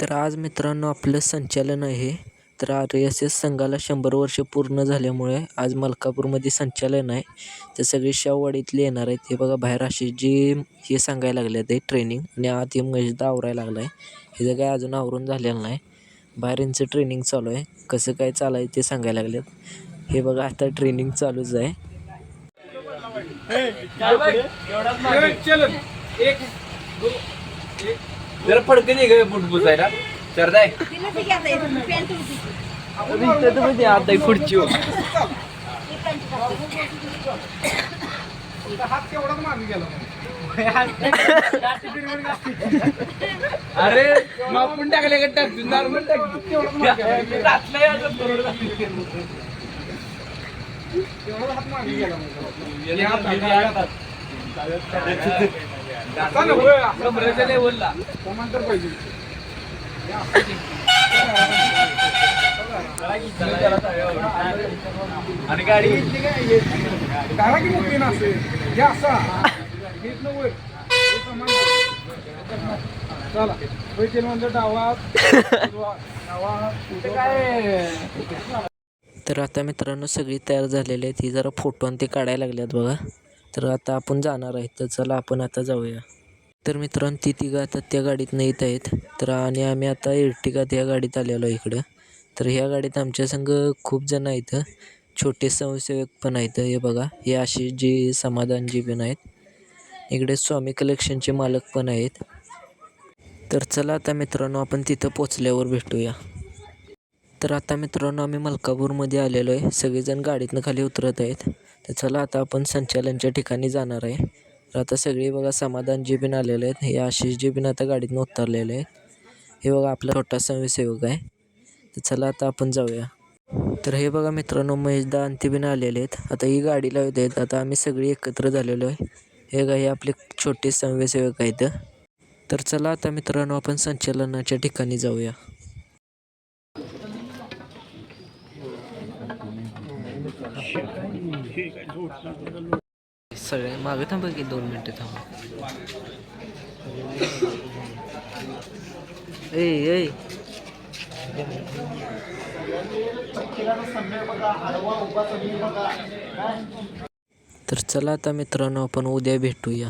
तर आज मित्रांनो आपलं संचालन आहे. तर आर एस एस संघाला शंभर वर्ष पूर्ण झाल्यामुळे आज मलकापूरमध्ये संचालन आहे. तर सगळे शाहवाडीतले येणार आहेत. हे बघा बाहेर अशी जी हे सांगायला लागले ते ट्रेनिंग आणि आत हे मस्जिद आवरायला लागला आहे. हे काय अजून आवरून झालेलं नाही. बाहेर यांचं ट्रेनिंग चालू आहे. कसं काय चालायचं ते सांगायला लागलेत. हे बघा आता ट्रेनिंग चालूच आहे. जरा फडकं नाही ग बुट बुजायला चरदाय तिला ती घ्या ताई, तुम्ही पॅन्ट होती. आता खुर्ची अरे मापून टाकले का नॉर्मल आणि गाडी की हे असा चला म्हणजे डावा डावा तर आता मित्रांनो सगळी तयार झालेली आहेत. ही जरा फोटो आणि ते काढायला लागल्यात बघा. तर आता आपण जाणार आहेत तर चला आपण आता जाऊया. तर मित्रांनो ती तिघं आता त्या गाडीतनं येत आहेत. तर आणि आम्ही आता एर्टिगात या गाडीत आलेलो आहे इकडं. तर ह्या गाडीत आमच्या संग खूप जण आहेत. छोटे स्वयंसेवक पण आहेत. हे बघा हे अशी जी समाधानजी पण आहेत. इकडे स्वामी कलेक्शनचे मालक पण आहेत. तर चला आता मित्रांनो आपण तिथं पोचल्यावर भेटूया. तर आता मित्रांनो आम्ही मलकापूरमध्ये आलेलो आहे. सगळेजण गाडीतनं खाली उतरत आहेत. तर चला आता आपण संचालनच्या ठिकाणी जाणार आहे. तर आता सगळी बघा समाधान जे बिन आलेले आहेत हे आशिष जे बिन आता गाडीतून उतरलेले आहेत. हे बघा आपला छोटा स्वयंसेवक आहे. तर चला आता आपण जाऊया. तर हे बघा मित्रांनो महेशदा अंतिबिन आलेले आहेत. आता ही गाडी लावत आहेत. आता आम्ही सगळी एकत्र झालेलो आहे. हे बघा हे आपले छोटे स्वयंसेवक आहेत. तर चला आता मित्रांनो आपण संचलनाच्या ठिकाणी जाऊया. सगळे मागे थांबा की दोन मिनटं थांबा. ए ए. तर चला आता मित्रांनो आपण उद्या भेटूया.